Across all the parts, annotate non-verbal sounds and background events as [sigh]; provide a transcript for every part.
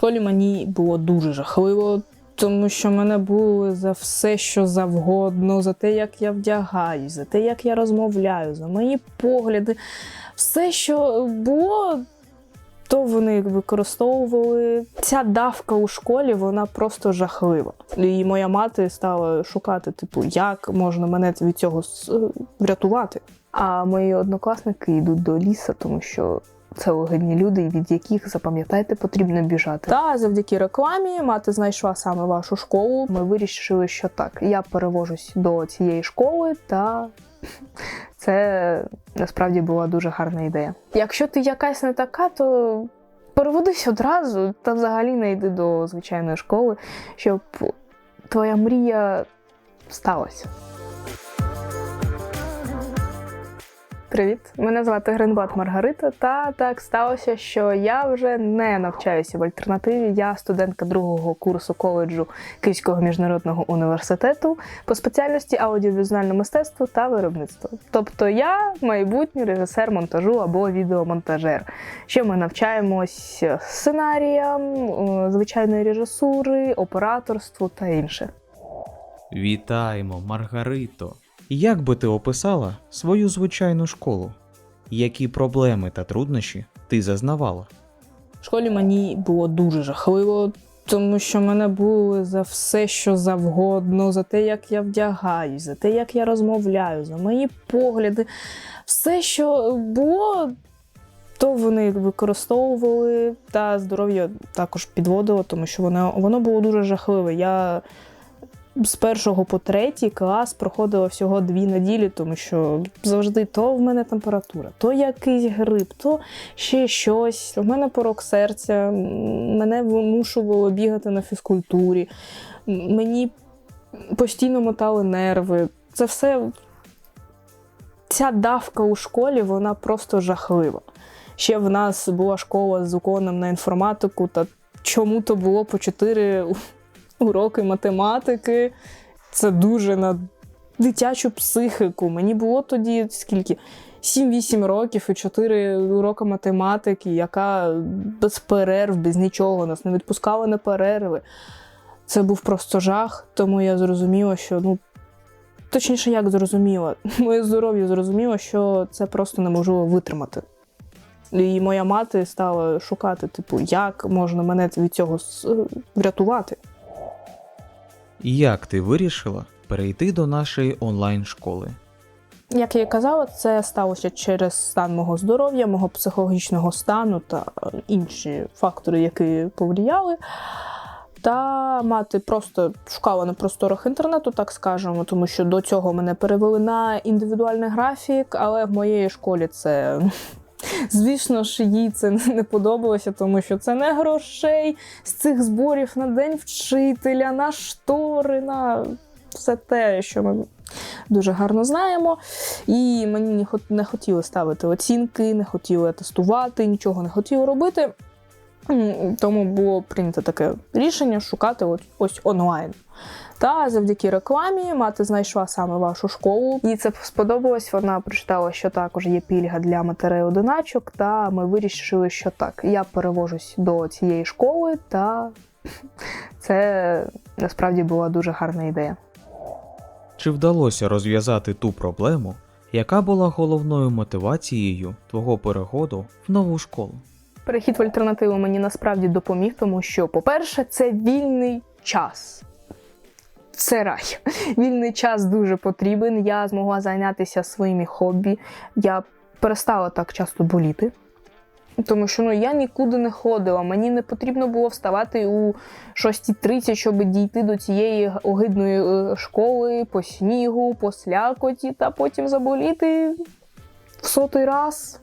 школі мені було дуже жахливо, тому що мене було за все, що завгодно, за те, як я вдягаюсь, за те, як я розмовляю, за мої погляди. Все, що було, то вони використовували. Ця давка у школі, вона просто жахлива. І моя мати стала шукати, типу, як можна мене від цього врятувати. А мої однокласники йдуть до ліса, тому що це огидні люди, від яких запам'ятайте, потрібно біжати. Та завдяки рекламі мати знайшла саме вашу школу. Ми вирішили, що так, я перевожусь до цієї школи, та це насправді була дуже гарна ідея. Якщо ти якась не така, то переводись одразу та взагалі не йди до звичайної школи, щоб твоя мрія сталася. Привіт, мене звати Гринбат Маргарита. Та так сталося, що я вже не навчаюся в альтернативі. Я студентка другого курсу коледжу Київського міжнародного університету по спеціальності аудіовізуальне мистецтво та виробництво. Тобто я майбутній режисер монтажу або відеомонтажер. Що ми навчаємось сценаріям, е, звичайної режисури, операторству та інше. Вітаємо, Маргарито! Як би ти описала свою звичайну школу? Які проблеми та труднощі ти зазнавала? В школі мені було дуже жахливо, тому що мене було за все, що завгодно, за те, як я вдягаюсь, за те, як я розмовляю, за мої погляди. Все, що було, то вони використовували, та здоров'я також підводило, тому що воно, воно було дуже жахливе. Я з першого по третій клас проходила всього дві неділі, тому що завжди то в мене температура, то якийсь грип, то ще щось. У мене порок серця, мене вимушувало бігати на фізкультурі, мені постійно мотали нерви. Це все. Ця давка у школі, вона просто жахлива. Ще в нас була школа з уклоном на інформатику, та чому то було по чотири уроки математики. Це дуже на дитячу психіку. Мені було тоді скільки? 7-8 років і 4 уроки математики, яка без перерв, без нічого нас не відпускала на перерви. Це був просто жах, тому я зрозуміла, що ну. Точніше, як зрозуміла, [laughs] моє здоров'я зрозуміло, що це просто неможливо витримати. І моя мати стала шукати, типу, як можна мене від цього врятувати. Як ти вирішила перейти до нашої онлайн-школи? Як я і казала, це сталося через стан мого здоров'я, мого психологічного стану та інші фактори, які повлияли. Та мати просто шукала на просторах інтернету, так скажемо, тому що до цього мене перевели на індивідуальний графік, але в моєї школі це. Звісно ж, їй це [laughs] не подобалося, тому що це не грошей з цих зборів на день вчителя, на штори, на все те, що ми дуже гарно знаємо. І мені не хот- хотіли ставити оцінки, не хотіли тестувати, нічого не хотіли робити. Тому було прийнято таке рішення шукати ось онлайн. Та завдяки рекламі мати знайшла саме вашу школу. Їй це сподобалось. Вона прочитала, що також є пільга для матерей одиначок. Та ми вирішили, що так, я перевожусь до цієї школи, та [laughs] це насправді була дуже гарна ідея. Чи вдалося розв'язати ту проблему, яка була головною мотивацією твого переходу в нову школу? Перехід в альтернативу мені насправді допоміг, тому що, по-перше, це вільний час. Це рай. Вільний час дуже потрібен. Я змогла зайнятися своїми хобі. Я перестала так часто боліти. Тому що ну, я нікуди не ходила. Мені не потрібно було вставати у 6.30, щоб дійти до цієї огидної е, школи по снігу, по слякоті, та потім заболіти в сотий раз.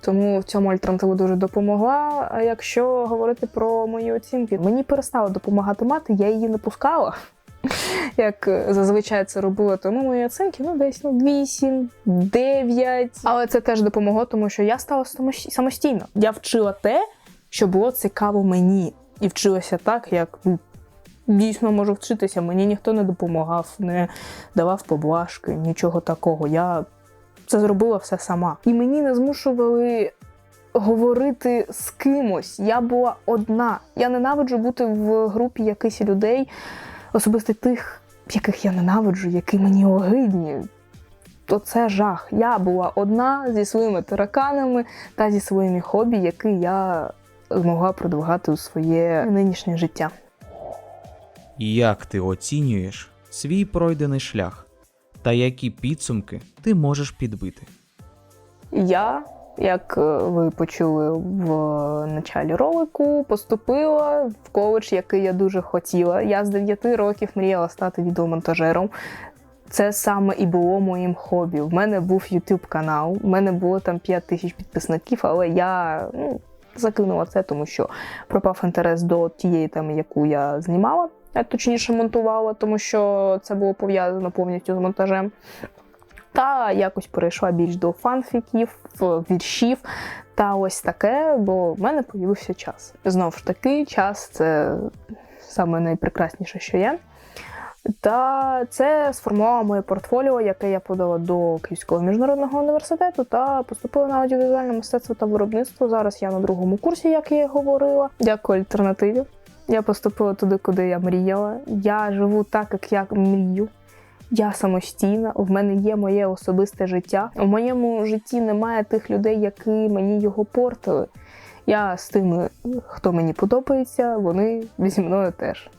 Тому в цьому альтернатива дуже допомогла. А якщо говорити про мої оцінки, мені перестала допомагати мати, я її не пускала. [laughs] Як зазвичай це робила, тому мої оцінки ну десь ну 8, 9. Але це теж допомогло, тому що я стала самостійно. Я вчила те, що було цікаво мені, і вчилася так, як ну, дійсно можу вчитися. Мені ніхто не допомагав, не давав поблажки, нічого такого. Я це зробила все сама. І мені не змушували говорити з кимось. Я була одна. Я ненавиджу бути в групі якихось людей, особисто тих, яких я ненавиджу, які мені огидні. То це жах. Я була одна зі своїми тараканами та зі своїми хобі, які я змогла продвигати у своє нинішнє життя. Як ти оцінюєш свій пройдений шлях та які підсумки ти можеш підбити? Я, як е, ви почули в началі ролику, поступила в коледж, який я дуже хотіла. Я з 9 років мріяла стати відеомонтажером. Це саме і було моїм хобі. В мене був YouTube канал, в мене було там 5 тисяч підписників, але я ну, закинула це, тому що пропав інтерес до тієї теми, яку я знімала, точніше монтувала, тому що це було пов'язано повністю з монтажем. Та якось перейшла більш до фанфіків, віршів та ось таке, бо в мене появився час. Знову ж таки, час це саме найпрекрасніше, що є. Та це сформувало моє портфоліо, яке я подала до Київського міжнародного університету та поступила на аудіовізуальне мистецтво та виробництво. Зараз я на другому курсі, як я і говорила. Дякую альтернативі. Я поступила туди, куди я мріяла. Я живу так, як я мрію. Я самостійна, в мене є моє особисте життя. У моєму житті немає тих людей, які мені його портили. Я з тими, хто мені подобається, вони зі мною теж.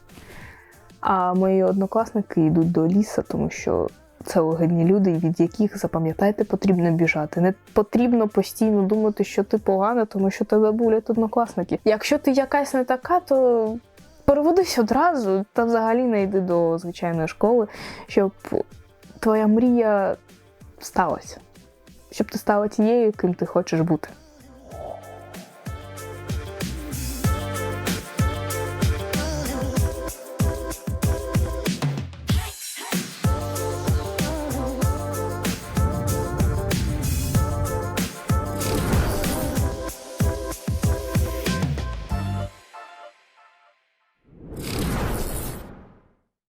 А мої однокласники йдуть до ліса, тому що це огидні люди, від яких, запам'ятайте, потрібно біжати. Не потрібно постійно думати, що ти погана, тому що тебе булять однокласники. Якщо ти якась не така, то переводись одразу та взагалі не йди до звичайної школи, щоб твоя мрія сталася. Щоб ти стала тією, ким ти хочеш бути.